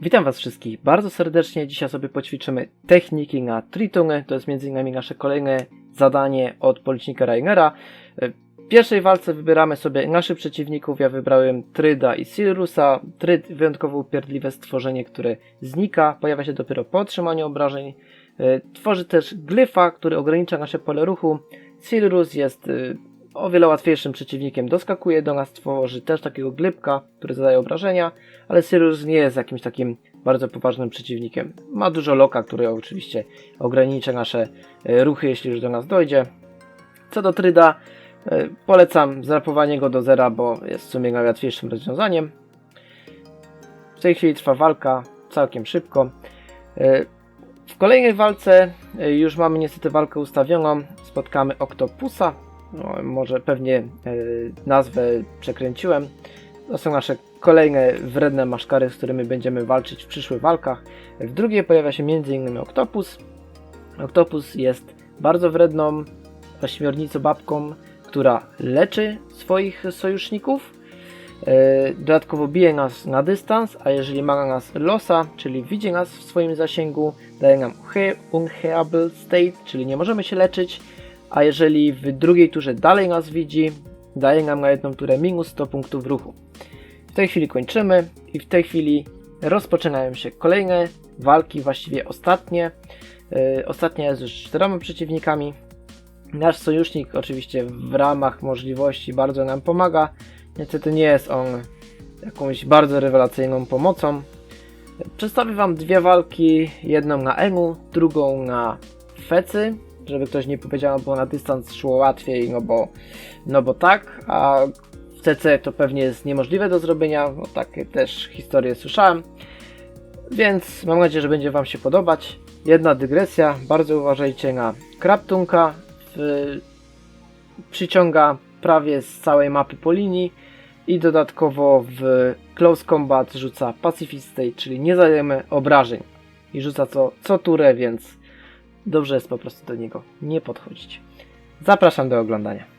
Witam Was wszystkich bardzo serdecznie. Dzisiaj sobie poćwiczymy techniki na Tritungę. To jest innymi nasze kolejne zadanie od policznika Rainera. W pierwszej walce wybieramy sobie naszych przeciwników. Ja wybrałem Tryda i Silrusa. Tryd wyjątkowo upierdliwe stworzenie, które znika, pojawia się dopiero po otrzymaniu obrażeń. E, Tworzy też glyfa, który ogranicza nasze pole ruchu. Silrus jest e, o wiele łatwiejszym przeciwnikiem. Doskakuje do nas, tworzy też takiego glybka, który zadaje obrażenia, ale Sirius nie jest jakimś takim bardzo poważnym przeciwnikiem. Ma dużo loka, który oczywiście ogranicza nasze e, ruchy, jeśli już do nas dojdzie. Co do Tryda, e, polecam zrapowanie go do zera, bo jest w sumie najłatwiejszym rozwiązaniem. W tej chwili trwa walka całkiem szybko. E, W kolejnej walce już mamy niestety walkę ustawioną. Spotkamy Octopusa. No, może pewnie e, nazwę przekręciłem. To są nasze kolejne wredne maszkary, z którymi będziemy walczyć w przyszłych walkach. W drugiej pojawia się m.in. Octopus. Octopus jest bardzo wredną ośmiornicą babką, która leczy swoich sojuszników. E, Dodatkowo bije nas na dystans, a jeżeli ma na nas losa, czyli widzi nas w swoim zasięgu, daje nam unhe- unheable state, czyli nie możemy się leczyć, a jeżeli w drugiej turze dalej nas widzi, daje nam na jedną turę minus 100 punktów ruchu. W tej chwili kończymy i w tej chwili rozpoczynają się kolejne walki, właściwie ostatnie. Yy, ostatnia jest już z czterema przeciwnikami. Nasz sojusznik oczywiście w ramach możliwości bardzo nam pomaga. Niestety nie jest on jakąś bardzo rewelacyjną pomocą. Przedstawię Wam dwie walki, jedną na Emu, drugą na Fecy, żeby ktoś nie powiedział, bo na dystans szło łatwiej, no bo, no bo tak, a w CC to pewnie jest niemożliwe do zrobienia, no takie też historie słyszałem, więc mam nadzieję, że będzie Wam się podobać. Jedna dygresja, bardzo uważajcie na Kraptunka, w, przyciąga prawie z całej mapy po linii i dodatkowo w Close Combat rzuca Pacifist State, czyli nie zadajemy obrażeń i rzuca co, co turę, więc dobrze jest po prostu do niego nie podchodzić. Zapraszam do oglądania.